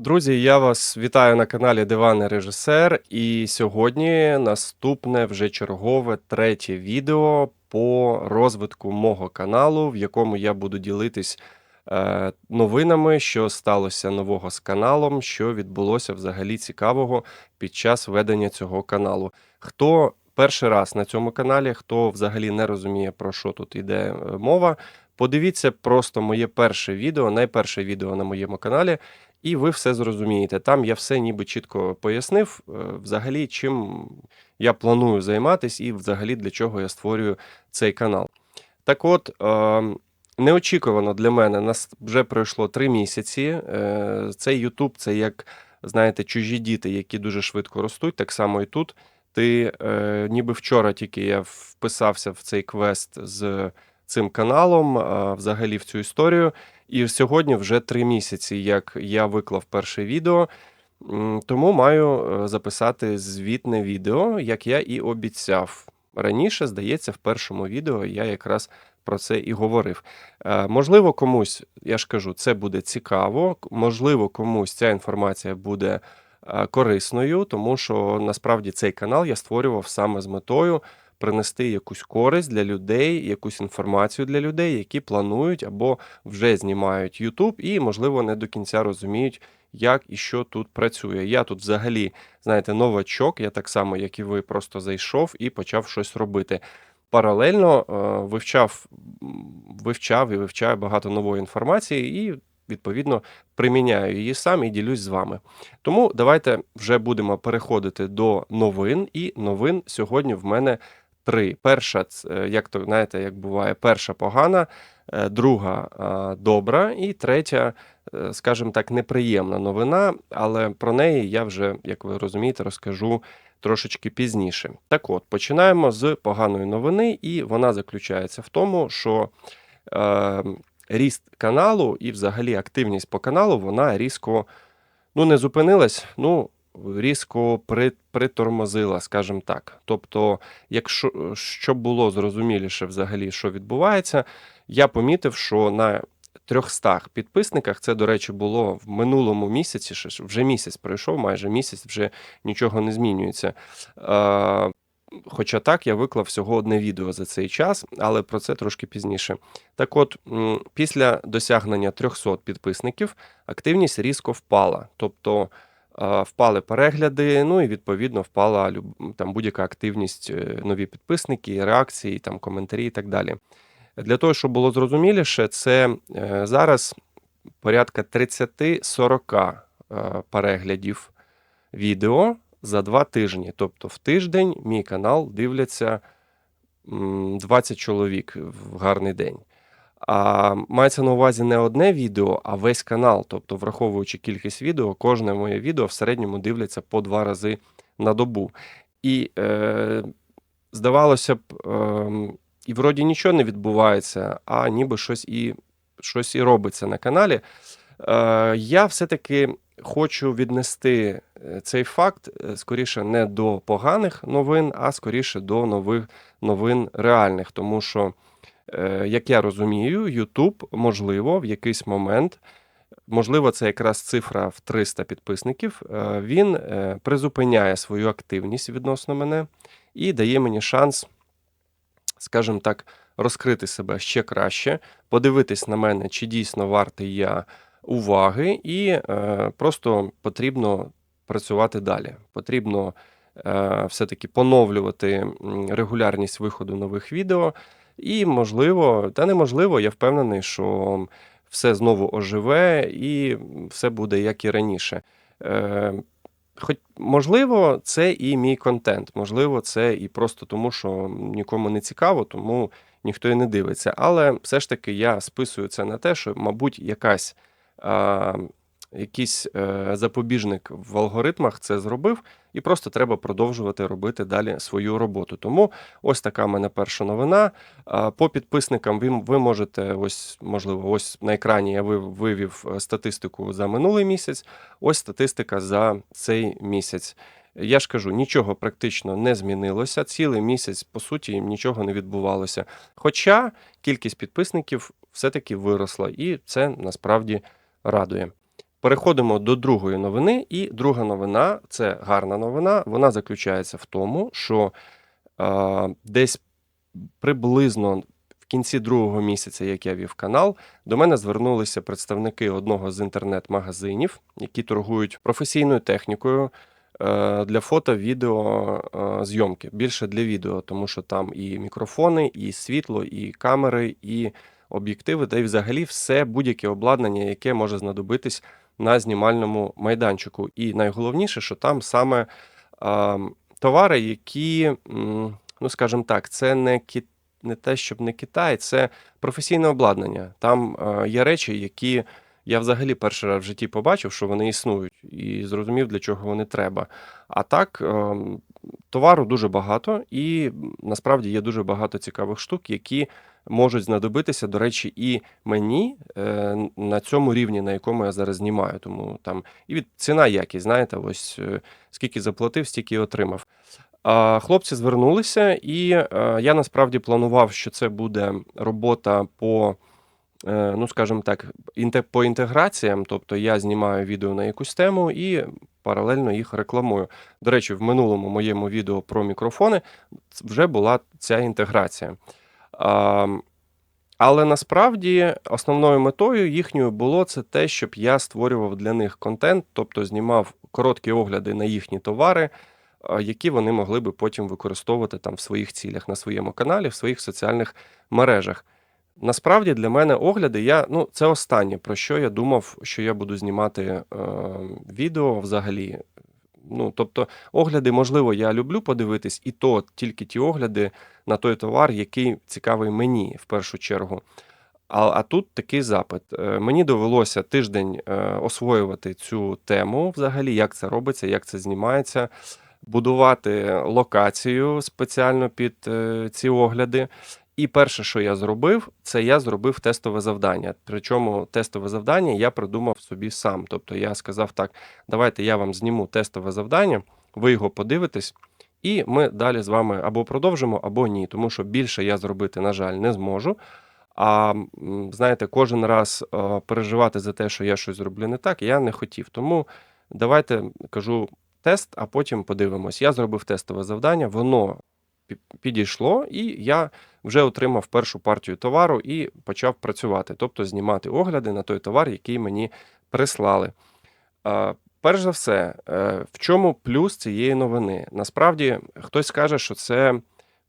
Друзі, я вас вітаю на каналі Диванний Режисер. І сьогодні наступне вже чергове третє відео по розвитку мого каналу, в якому я буду ділитись е, новинами, що сталося нового з каналом, що відбулося взагалі цікавого під час ведення цього каналу. Хто перший раз на цьому каналі, хто взагалі не розуміє, про що тут йде е, мова, подивіться просто моє перше відео, найперше відео на моєму каналі. І ви все зрозумієте. Там я все ніби чітко пояснив, е, взагалі, чим я планую займатися, і взагалі для чого я створюю цей канал. Так от, е, неочікувано для мене, нас вже пройшло три місяці. Е, Цей YouTube це як, знаєте, чужі діти, які дуже швидко ростуть, так само і тут. Ти е, ніби вчора тільки я вписався в цей квест з цим каналом, взагалі в цю історію. І сьогодні вже три місяці, як я виклав перше відео, тому маю е, записати звітне відео, як я і обіцяв. Раніше, здається, в першому відео я якраз про це і говорив. Е, Можливо, комусь, я ж кажу, це буде цікаво, можливо, комусь ця інформація буде е, корисною, тому що насправді цей канал я створював саме з метою принести якусь користь для людей, якусь інформацію для людей, які планують або вже знімають YouTube і, можливо, не до кінця розуміють, як і що тут працює. Я тут взагалі, знаєте, новачок, я так само, як і ви, просто зайшов і почав щось робити. Паралельно е, вивчав, вивчав і вивчаю багато нової інформації і, відповідно, приміняю її сам і ділюсь з вами. Тому давайте вже будемо переходити до новин. І новин сьогодні в мене три. Перша, е, як то знаєте, як буває, перша погана, е, друга добра, і третя, е, скажімо так, неприємна новина, але про неї я вже, як ви розумієте, розкажу трошечки пізніше. Так от, починаємо з поганої новини, і вона заключається в тому, що ріст каналу і взагалі активність по каналу вона різко ну, не зупинилась, ну, різко при, притормозила, скажімо так. Тобто, якщо щоб було зрозуміліше взагалі, що відбувається, я помітив, що на 300 підписниках, це, до речі, було в минулому місяці, вже місяць пройшов, майже місяць, вже нічого не змінюється. Хоча так, я виклав всього одне відео за цей час, але про це трошки пізніше. Так от, після досягнення 300 підписників активність різко впала. Тобто впали перегляди, ну і відповідно впала там будь-яка активність, е, нові підписники, реакції, там коментарі і так далі. Для того, щоб було зрозуміліше, це е, зараз порядка 30-40 е, переглядів відео за два тижні. Тобто в тиждень мій канал дивляться 20 чоловік в гарний день. А мається на увазі не одне відео, а весь канал. Тобто, враховуючи кількість відео, кожне моє відео в середньому дивляться по два рази на добу. І е, здавалося б, е, і вроді нічого не відбувається, а ніби щось і, щось і робиться на каналі. Е, я все-таки хочу віднести е, цей факт е, скоріше не до поганих новин, а скоріше до нових новин реальних. Тому що, як я розумію, YouTube, можливо, в якийсь момент, можливо, це якраз цифра в 300 підписників, е, він е, призупиняє свою активність відносно мене і дає мені шанс, скажімо так, розкрити себе ще краще, подивитись на мене, чи дійсно вартий я уваги, і е, просто потрібно працювати далі. Потрібно е, все-таки поновлювати регулярність виходу нових відео. І можливо, та неможливо, я впевнений, що все знову оживе і все буде як і раніше. Е, Хоч, можливо, це і мій контент, можливо, це і просто тому, що нікому не цікаво, тому ніхто і не дивиться. Але все ж таки я списую це на те, що, мабуть, якась, якийсь е, запобіжник в алгоритмах це зробив, і просто треба продовжувати робити далі свою роботу. Тому ось така в мене перша новина. А, По підписникам ви, ви можете, ось, можливо, ось на екрані я вив- вивів е, статистику за минулий місяць, ось статистика за цей місяць. Я ж кажу, нічого практично не змінилося. Цілий місяць, по суті, нічого не відбувалося. Хоча кількість підписників все-таки виросла, і це насправді радує. Переходимо до другої новини, і друга новина це гарна новина. Вона заключається в тому, що е, десь приблизно в кінці другого місяця, як я вів канал, до мене звернулися представники одного з інтернет-магазинів, які торгують професійною технікою е, для фото, відео е, зйомки. Більше для відео, тому що там і мікрофони, і світло, і камери, і об'єктиви, та й взагалі все будь-яке обладнання, яке може знадобитись на знімальному майданчику. І найголовніше, що там саме а, товари, які, ну скажімо так, це не кі... не те, щоб не Китай, це професійне обладнання. Там е, є речі, які я взагалі перший раз в житті побачив, що вони існують, і зрозумів, для чого вони треба. А так, е, товару дуже багато, і насправді є дуже багато цікавих штук, які можуть знадобитися, до речі, і мені е, на цьому рівні, на якому я зараз знімаю. Тому там і від ціна якість, знаєте, ось е, скільки заплатив, стільки отримав. А хлопці звернулися, і е, я насправді планував, що це буде робота по, ну скажімо так, по інтеграціям. Тобто я знімаю відео на якусь тему і паралельно їх рекламую. До речі, в минулому моєму відео про мікрофони вже була ця інтеграція. Але насправді основною метою їхньою було це те, щоб я створював для них контент, тобто знімав короткі огляди на їхні товари, які вони могли би потім використовувати там в своїх цілях на своєму каналі, в своїх соціальних мережах. Насправді для мене огляди, я, ну, це останнє, про що я думав, що я буду знімати е, відео взагалі. Ну, тобто, огляди, можливо, я люблю подивитись, і то тільки ті огляди на той товар, який цікавий мені в першу чергу. А, а тут такий запит. Е, Мені довелося тиждень е, освоювати цю тему, взагалі, як це робиться, як це знімається, будувати локацію спеціально під е, ці огляди. І перше, що я зробив, це я зробив тестове завдання. Причому тестове завдання я придумав собі сам. Тобто я сказав так: давайте я вам зніму тестове завдання, ви його подивитесь, і ми далі з вами або продовжимо, або ні. Тому що більше я зробити, на жаль, не зможу. А знаєте, кожен раз е, переживати за те, що я щось зроблю не так, я не хотів. Тому давайте кажу тест, а потім подивимось. Я зробив тестове завдання, воно підійшло, і я вже отримав першу партію товару і почав працювати, тобто знімати огляди на той товар, який мені прислали. Перш за все, е, в чому плюс цієї новини? Насправді, хтось скаже, що це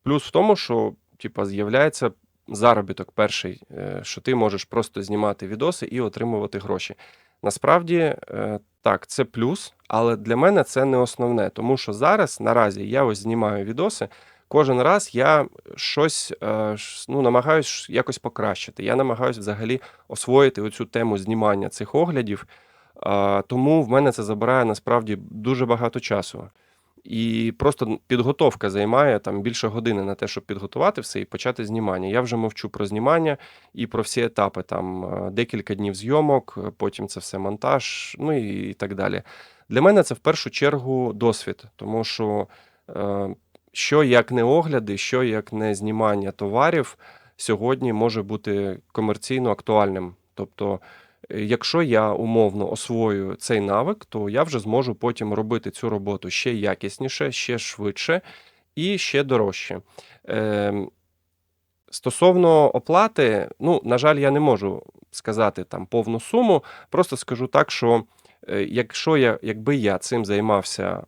плюс в тому, що типа, з'являється заробіток перший, е, що ти можеш просто знімати відоси і отримувати гроші. Насправді, е, так, це плюс, але для мене це не основне, тому що зараз наразі я ось знімаю відоси. Кожен раз я щось е, ну, намагаюсь якось покращити. Я намагаюсь взагалі освоїти оцю тему знімання цих оглядів. Тому в мене це забирає насправді дуже багато часу. І просто підготовка займає там більше години на те, щоб підготувати все і почати знімання. Я вже мовчу про знімання і про всі етапи. Там е, декілька днів зйомок, е, потім це все монтаж, ну і, так далі. Для мене це в першу чергу досвід, тому що е, що як не огляди, що як не знімання товарів сьогодні може бути комерційно актуальним. Тобто, е, якщо я умовно освою цей навик, то я вже зможу потім робити цю роботу ще якісніше, ще швидше і ще дорожче. Ем, Стосовно оплати, ну, на жаль, я не можу сказати там повну суму. Просто скажу так, що якщо я, якби я цим займався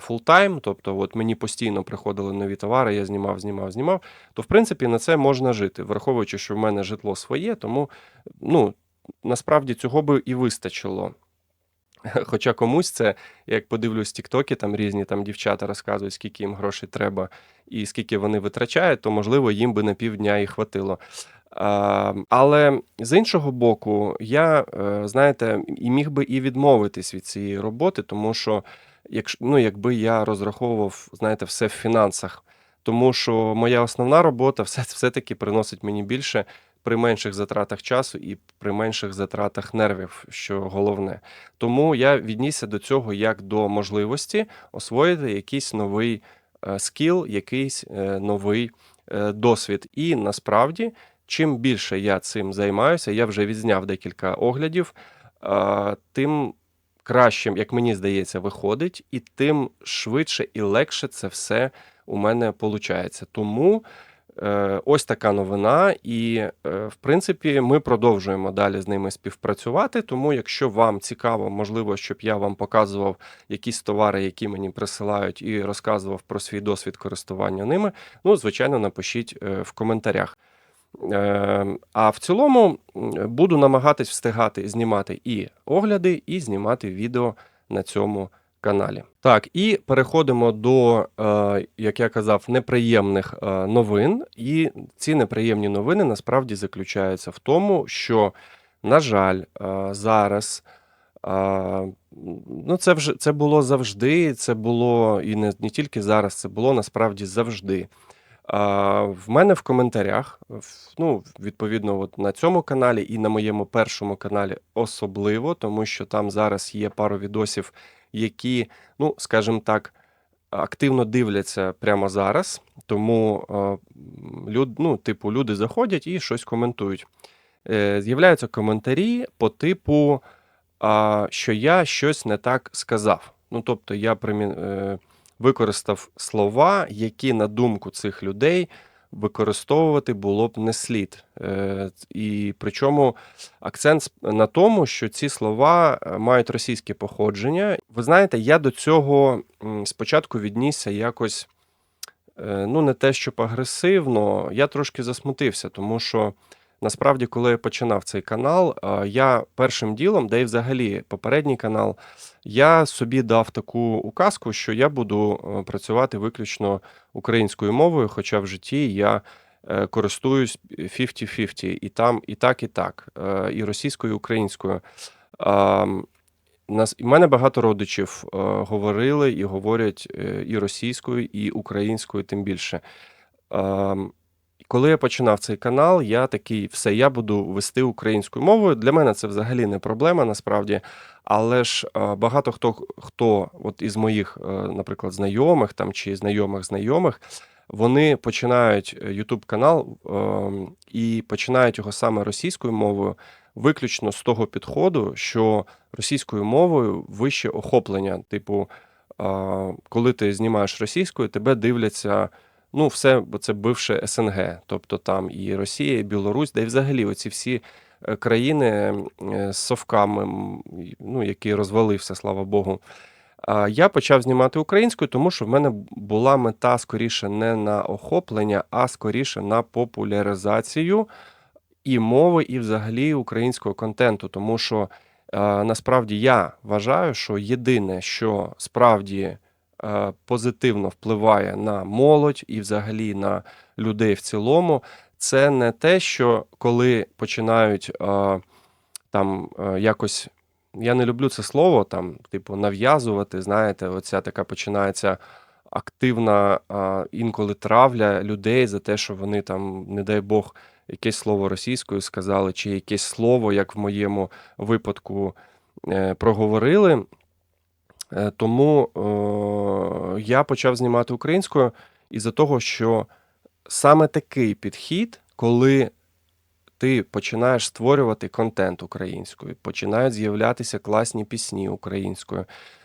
фултайм, тобто от мені постійно приходили нові товари, я знімав, знімав, знімав, то в принципі на це можна жити, враховуючи, що в мене житло своє, тому ну, насправді цього би і вистачило. Хоча комусь це, як подивлюсь, тіктоки, там різні там дівчата розказують, скільки їм грошей треба і скільки вони витрачають, то можливо їм би на півдня і хватило. Але з іншого боку, я, е, знаєте, і міг би і відмовитись від цієї роботи, тому що якщо, ну, якби я розраховував, знаєте, все в фінансах, тому що моя основна робота все, все-таки приносить мені більше при менших затратах часу і при менших затратах нервів, що головне. Тому я віднісся до цього як до можливості освоїти якийсь новий е, скіл, якийсь е, новий досвід. І насправді, чим більше я цим займаюся, я вже відзняв декілька оглядів. тим краще, як мені здається, виходить, і тим швидше і легше це все у мене виходить. Тому е, ось така новина, і е, в принципі ми продовжуємо далі з ними співпрацювати. Тому, якщо вам цікаво, можливо, щоб я вам показував якісь товари, які мені присилають, і розказував про свій досвід користування ними, ну звичайно, напишіть е, в коментарях. Е, А в цілому буду намагатись встигати знімати і огляди, і знімати відео на цьому каналі. Так, і переходимо до, е, як я казав, неприємних е, новин. І ці неприємні новини насправді заключаються в тому, що, на жаль, зараз. Ну, це вже це було завжди. Це було і не, не тільки зараз, це було насправді завжди. В мене в коментарях, ну, відповідно, от на цьому каналі і на моєму першому каналі особливо, тому що там зараз є пару відосів, які, ну, скажімо так, активно дивляться прямо зараз. Тому е, люд, ну, типу, люди заходять і щось коментують. Е, З'являються коментарі по типу, що я щось не так сказав. Ну, тобто, я примі... використав слова, які, на думку цих людей, використовувати було б не слід. Е, І причому акцент на тому, що ці слова е, мають російське походження. Ви знаєте, я до цього спочатку віднісся якось, е, ну, не те, щоб агресивно, я трошки засмутився, тому що. Насправді, коли я починав цей канал, е, я першим ділом, де й взагалі попередній канал, я собі дав таку указку, що я буду е, працювати виключно українською мовою, хоча в житті я е, користуюсь 50-50, і там і так, і так, і російською, і українською. Нас, у мене багато родичів говорили і говорять і російською, і українською, тим більше. Коли я починав цей канал, я такий, все, я буду вести українською мовою. Для мене це взагалі не проблема, насправді. Але ж е, багато хто, хто от із моїх, е, наприклад, знайомих там чи знайомих знайомих, вони починають YouTube канал ем, і починають його саме російською мовою, виключно з того підходу, що російською мовою вище охоплення. Типу, е, коли ти знімаєш російською, тебе дивляться. Ну, все, бо це бивше СНГ, тобто там і Росія, і Білорусь, де й взагалі оці всі е, країни е, з совками, ну, які розвалився, слава Богу. Я почав знімати українською, тому що в мене була мета скоріше не на охоплення, а скоріше на популяризацію і мови, і взагалі українського контенту. Тому що е, насправді я вважаю, що єдине, що справді позитивно впливає на молодь і взагалі на людей в цілому, це не те, що коли починають е, там е, якось. Я не люблю це слово, там, типу, нав'язувати. Знаєте, оця така починається активна а, інколи травля людей за те, що вони там, не дай Бог, якесь слово російською сказали, чи якесь слово, як в моєму випадку, е, проговорили. Е, Тому е, я почав знімати українською із-за того, що саме такий підхід, коли ти починаєш створювати контент українською, починають з'являтися класні пісні українською,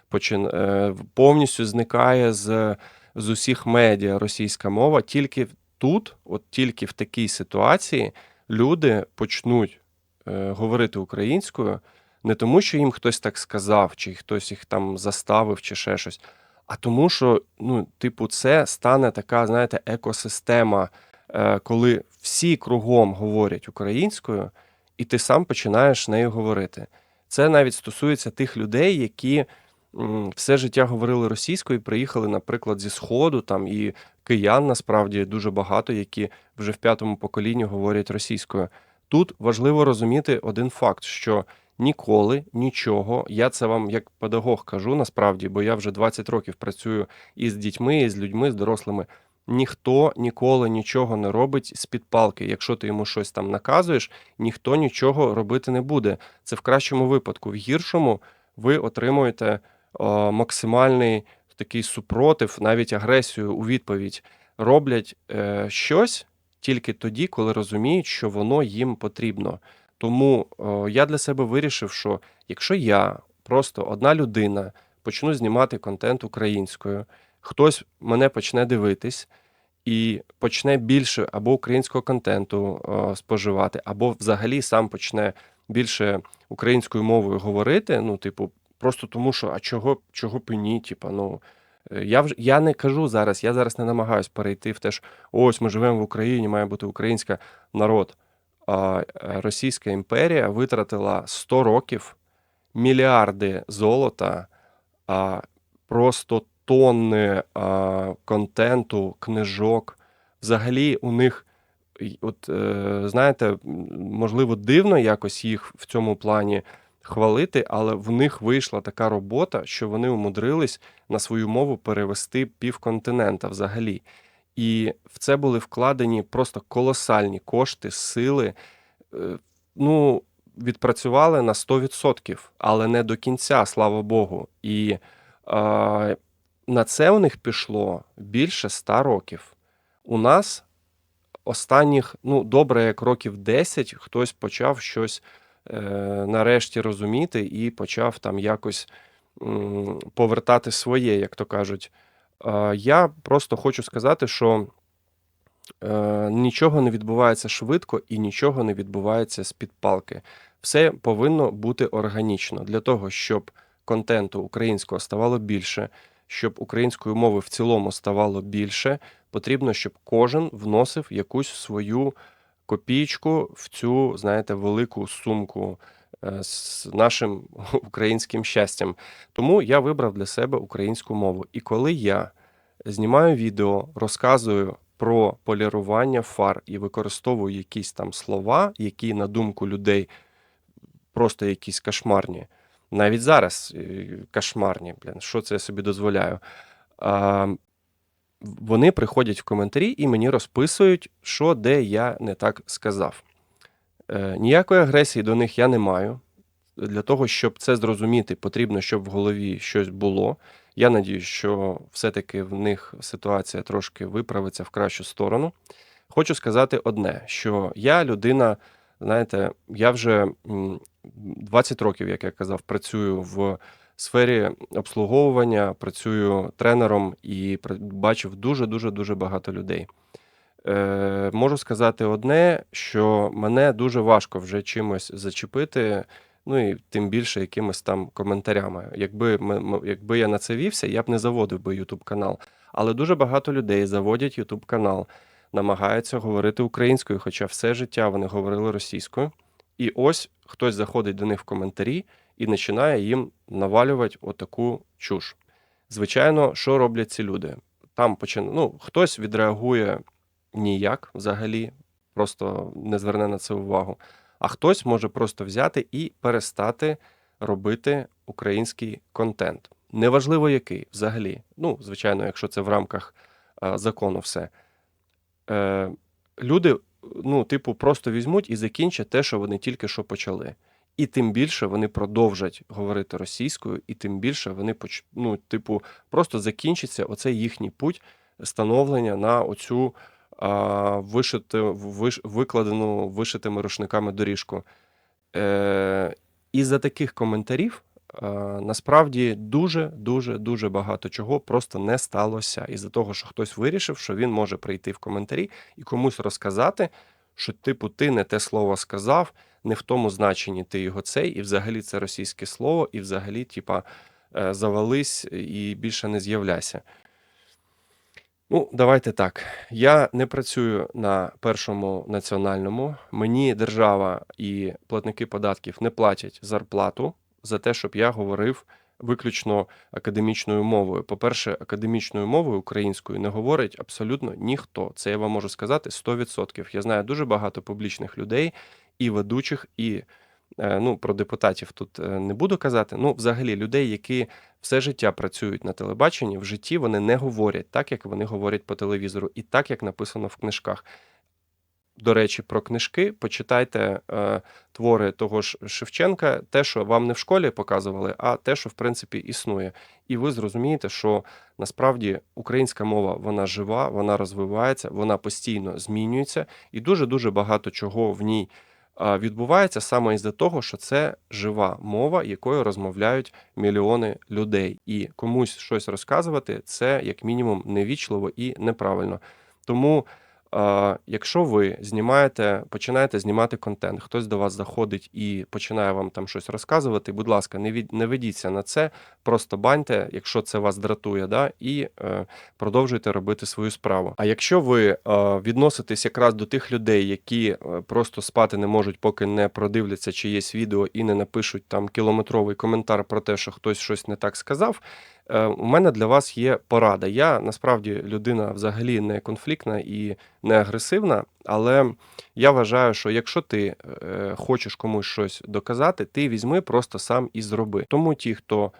почин, е, повністю зникає з, з усіх медіа російська мова. Тільки тут, от тільки в такій ситуації, люди почнуть говорити українською не тому, що їм хтось так сказав, чи хтось їх там заставив, чи ще щось. А тому, що, ну, типу, це стане така, знаєте, екосистема, е, коли всі кругом говорять українською, і ти сам починаєш нею говорити. Це навіть стосується тих людей, які все життя говорили російською, і приїхали, наприклад, зі Сходу, там і киян насправді дуже багато, які вже в п'ятому поколінні говорять російською. Тут важливо розуміти один факт, що ніколи нічого, я це вам як педагог кажу насправді, бо я вже 20 років працюю і з дітьми, і з людьми, з дорослими. Ніхто ніколи нічого не робить з-під палки. Якщо ти йому щось там наказуєш, ніхто нічого робити не буде. Це в кращому випадку. В гіршому ви отримуєте о, максимальний такий супротив, навіть агресію у відповідь. Роблять е, щось тільки тоді, коли розуміють, що воно їм потрібно. Тому о, я для себе вирішив, що якщо я просто одна людина почну знімати контент українською, хтось мене почне дивитись і почне більше або українського контенту о, споживати, або взагалі сам почне більше українською мовою говорити. Ну, типу, просто тому, що а чого, чого б і? Типа, ну. е, Я вже я не кажу зараз, я зараз не намагаюсь перейти в те, що ось ми живемо в Україні, має бути українська народ. Російська імперія витратила 100 років мільярди золота, просто тонни контенту, книжок. Взагалі, у них, от е, знаєте, можливо, дивно якось їх в цьому плані хвалити, але в них вийшла така робота, що вони умудрились на свою мову перевести півконтинента взагалі. І в це були вкладені просто колосальні кошти, сили. Е, Ну, відпрацювали на 100%, але не до кінця, слава Богу. І е, на це у них пішло більше ста років. У нас останніх, ну, добре, як років 10 хтось почав щось е, нарешті розуміти і почав там якось м, повертати своє, як то кажуть. Я просто хочу сказати, що е, нічого не відбувається швидко і нічого не відбувається з-під палки. Все повинно бути органічно для того, щоб контенту українського ставало більше, щоб української мови в цілому ставало більше. Потрібно, щоб кожен вносив якусь свою копійку в цю, знаєте, велику сумку з нашим українським щастям. Тому я вибрав для себе українську мову. І коли я знімаю відео, розказую про полірування фар і використовую якісь там слова, які, на думку людей, просто якісь кошмарні. Навіть зараз е, кошмарні, блін, що це я собі дозволяю. А, вони приходять в коментарі і мені розписують, що де я не так сказав. Е, ніякої агресії до них я не маю. Для того, щоб це зрозуміти, потрібно, щоб в голові щось було. Я надію, що все-таки в них ситуація трошки виправиться в кращу сторону. Хочу сказати одне: що я людина, знаєте, я вже 20 років, як я казав, працюю в сфері обслуговування, працюю тренером і бачив дуже дуже дуже багато людей. Е, можу сказати одне, що мене дуже важко вже чимось зачепити, ну і тим більше якимись там коментарями. Якби, якби я на це вівся, я б не заводив би YouTube канал. Але дуже багато людей заводять YouTube канал, намагаються говорити українською, хоча все життя вони говорили російською. І ось хтось заходить до них в коментарі і починає їм навалювати отаку чуш. Звичайно, що роблять ці люди? Там почин... ну, хтось відреагує ніяк взагалі, просто не зверне на це увагу. А хтось може просто взяти і перестати робити український контент. Неважливо який взагалі. Ну, звичайно, якщо це в рамках а, закону все. Е, люди, ну, типу, просто візьмуть і закінчать те, що вони тільки що почали. І тим більше вони продовжать говорити російською, і тим більше вони ну, типу, просто закінчиться оцей їхній путь становлення на оцю а, вишиту, виш, викладену вишитими рушниками доріжку. Е, і за таких коментарів е, насправді дуже, дуже, дуже багато чого просто не сталося. Із-за того, що хтось вирішив, що він може прийти в коментарі і комусь розказати, що, типу, ти не те слово сказав, не в тому значенні ти його цей, і взагалі це російське слово, і взагалі, типа, е, завались і більше не з'являйся. Ну, давайте так. Я не працюю на першому національному. Мені держава і платники податків не платять зарплату за те, щоб я говорив виключно академічною мовою. По-перше, академічною мовою українською не говорить абсолютно ніхто. Це я вам можу сказати 100%. Я знаю дуже багато публічних людей і ведучих, і ну, про депутатів тут е, не буду казати. Ну, взагалі, людей, які все життя працюють на телебаченні, в житті вони не говорять так, як вони говорять по телевізору, і так, як написано в книжках. До речі, про книжки почитайте е, твори того ж Шевченка, те, що вам не в школі показували, а те, що в принципі існує. І ви зрозумієте, що насправді українська мова вона жива, вона розвивається, вона постійно змінюється, і дуже дуже багато чого в ній відбувається саме із-за того, що це жива мова, якою розмовляють мільйони людей. І комусь щось розказувати це як мінімум невічливо і неправильно. Тому, якщо ви знімаєте, починаєте знімати контент, хтось до вас заходить і починає вам там щось розказувати, будь ласка, не від, не ведіться на це, просто баньте, якщо це вас дратує, да, і е, продовжуйте робити свою справу. А якщо ви е, відноситесь якраз до тих людей, які е, просто спати не можуть, поки не продивляться чиєсь відео і не напишуть там кілометровий коментар про те, що хтось щось не так сказав. Е, У мене для вас є порада. Я насправді людина взагалі не конфліктна і не агресивна, але я вважаю, що якщо ти е, хочеш комусь щось доказати, ти візьми просто сам і зроби. Тому ті, хто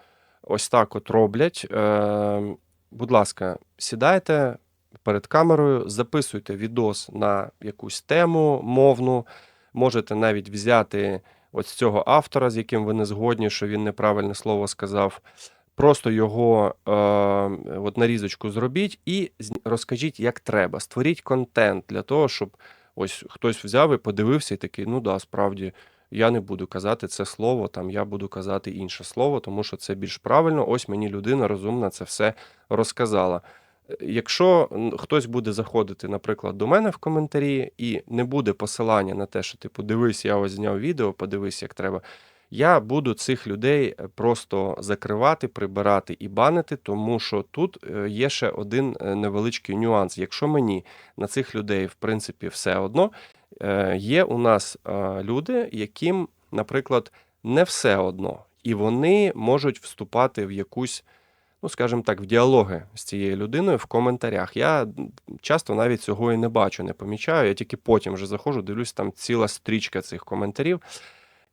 ось так от роблять, е, будь ласка, сідайте перед камерою, записуйте відос на якусь тему мовну, можете навіть взяти ось цього автора, з яким ви не згодні, що він неправильне слово сказав. Просто його е, от нарізочку зробіть і розкажіть, як треба. Створіть контент для того, щоб ось хтось взяв і подивився, і такий, ну да, справді, я не буду казати це слово, там я буду казати інше слово, тому що це більш правильно. Ось мені людина розумна це все розказала. Якщо хтось буде заходити, наприклад, до мене в коментарі, і не буде посилання на те, що типу, дивись, я ось зняв відео, подивись, як треба. Я буду цих людей е, просто закривати, прибирати і банити, тому що тут е, є ще один е, невеличкий нюанс. Якщо мені на цих людей, в принципі, все одно, є у нас люди, яким, наприклад, не все одно, і вони можуть вступати в якусь, ну скажімо так, в діалоги з цією людиною в коментарях. Я часто навіть цього і не бачу, не помічаю. Я тільки потім вже заходжу, дивлюсь, там ціла стрічка цих коментарів.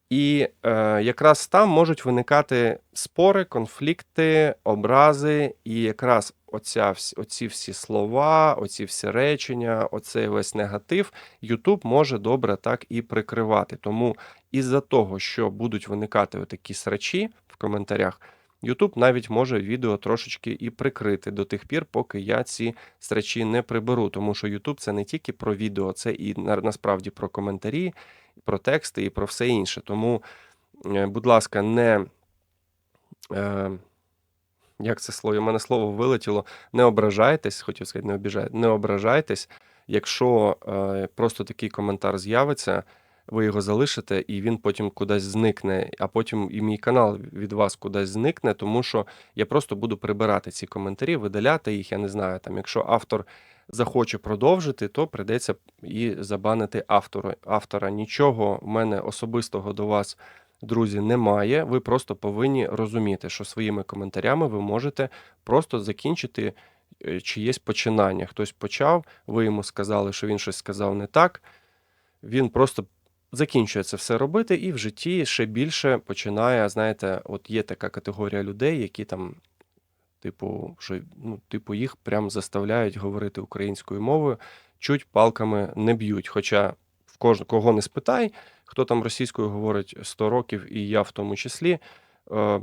І е, якраз там можуть виникати спори, конфлікти, образи, і якраз оця, оці всі слова, оці всі речення, оцей весь негатив YouTube може добре так і прикривати. Тому із-за того, що будуть виникати такі срачі в коментарях, YouTube навіть може відео трошечки і прикрити до тих пір, поки я ці срачі не приберу. Тому що YouTube це не тільки про відео, це і на- насправді про коментарі, про тексти і про все інше. Тому, е, будь ласка, не. Е, як це слово? У мене слово вилетіло. Не ображайтесь, хотів сказати, не обіжайте, не ображайтесь. Якщо е, просто такий коментар з'явиться, ви його залишите, і він потім кудись зникне, а потім і мій канал від вас кудись зникне, тому що я просто буду прибирати ці коментарі, видаляти їх. Я не знаю. Там, якщо автор захоче продовжити, то прийдеться і забанити автору, автора. Нічого в мене особистого до вас, друзі, немає. Ви просто повинні розуміти, що своїми коментарями ви можете просто закінчити е, чиєсь починання. Хтось почав, ви йому сказали, що він щось сказав не так. Він просто закінчує це все робити, і в житті ще більше починає, знаєте, от є така категорія людей, які там, типу, що ну, типу, їх прям заставляють говорити українською мовою, чуть палками не б'ють. Хоча в кож... кого не спитай, хто там російською говорить 100 років, і я в тому числі, е,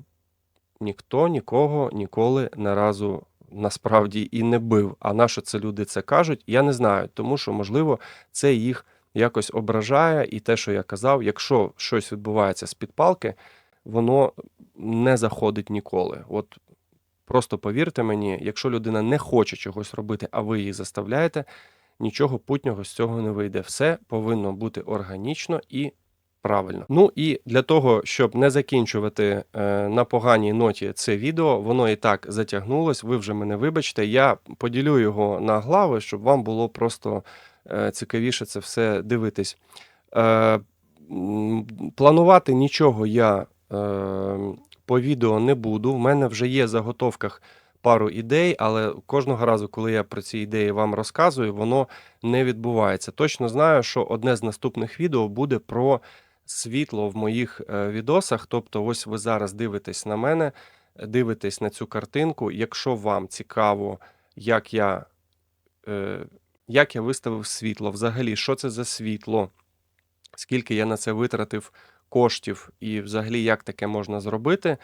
ніхто нікого ніколи не разу насправді і не бив. А на що це люди це кажуть, я не знаю, тому що, можливо, це їх якось ображає, і те, що я казав, якщо щось відбувається з-під палки, воно не заходить ніколи. От просто повірте мені, якщо людина не хоче чогось робити, а ви її заставляєте, нічого путнього з цього не вийде. Все повинно бути органічно і правильно. Ну і для того, щоб не закінчувати е, на поганій ноті це відео, воно і так затягнулось. Ви вже мене вибачте. Я поділю його на глави, щоб вам було просто е, цікавіше це все дивитись. Е, планувати нічого я по відео не буду. В мене вже є в заготовках пару ідей, але кожного разу, коли я про ці ідеї вам розказую, воно не відбувається. Точно знаю, що одне з наступних відео буде про світло в моїх е, відосах. Тобто, ось ви зараз дивитесь на мене, дивитесь на цю картинку. Якщо вам цікаво, як я, е, як я виставив світло, взагалі, що це за світло, скільки я на це витратив коштів, і взагалі як таке можна зробити.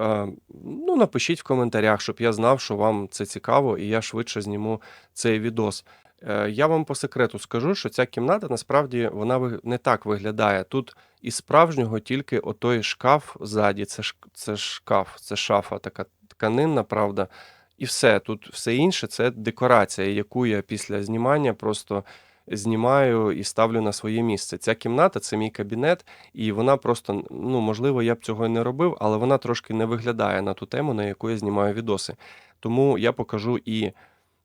е, Ну, напишіть в коментарях, щоб я знав, що вам це цікаво, і я швидше зніму цей відос. Е, Я вам по секрету скажу, що ця кімната насправді вона не так виглядає. Тут із справжнього тільки отой шкаф ззаді. Це, ш- це шкаф, це шафа, така тканинна, правда. І все. Тут все інше це декорація, яку я після знімання просто знімаю і ставлю на своє місце. Ця кімната це мій кабінет, і вона просто, ну можливо, я б цього і не робив, але вона трошки не виглядає на ту тему, на яку я знімаю відоси. Тому я покажу і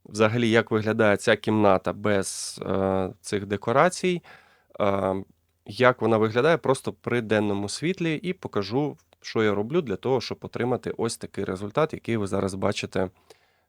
взагалі, як виглядає ця кімната без е, цих декорацій, е, як вона виглядає просто при денному світлі, і покажу, що я роблю для того, щоб отримати ось такий результат, який ви зараз бачите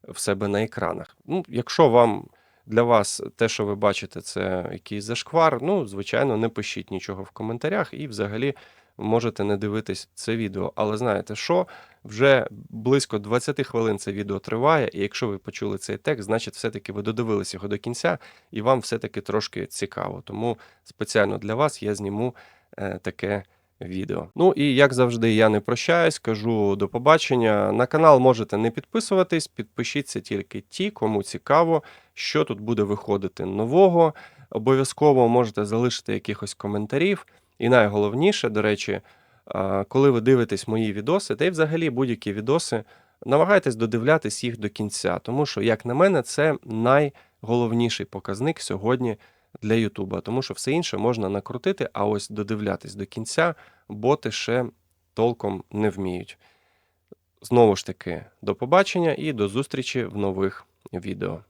в себе на екранах. Ну, якщо вам для вас те, що ви бачите, це якийсь зашквар, ну, звичайно, не пишіть нічого в коментарях і взагалі можете не дивитись це відео. Але знаєте що? Вже близько 20 хвилин це відео триває, і якщо ви почули цей текст, значить, все-таки ви додивились його до кінця, і вам все-таки трошки цікаво. Тому спеціально для вас я зніму е, таке відео. Ну і як завжди, я не прощаюсь, кажу до побачення. На канал можете не підписуватись, підпишіться тільки ті, кому цікаво, що тут буде виходити нового. Обов'язково можете залишити якихось коментарів. І найголовніше, до речі, коли ви дивитесь мої відоси, та й взагалі будь-які відоси, намагайтесь додивлятись їх до кінця, тому що, як на мене, це найголовніший показник сьогодні для Ютуба, тому що все інше можна накрутити, а ось додивлятись до кінця боти ще толком не вміють. Знову ж таки, до побачення і до зустрічі в нових відео.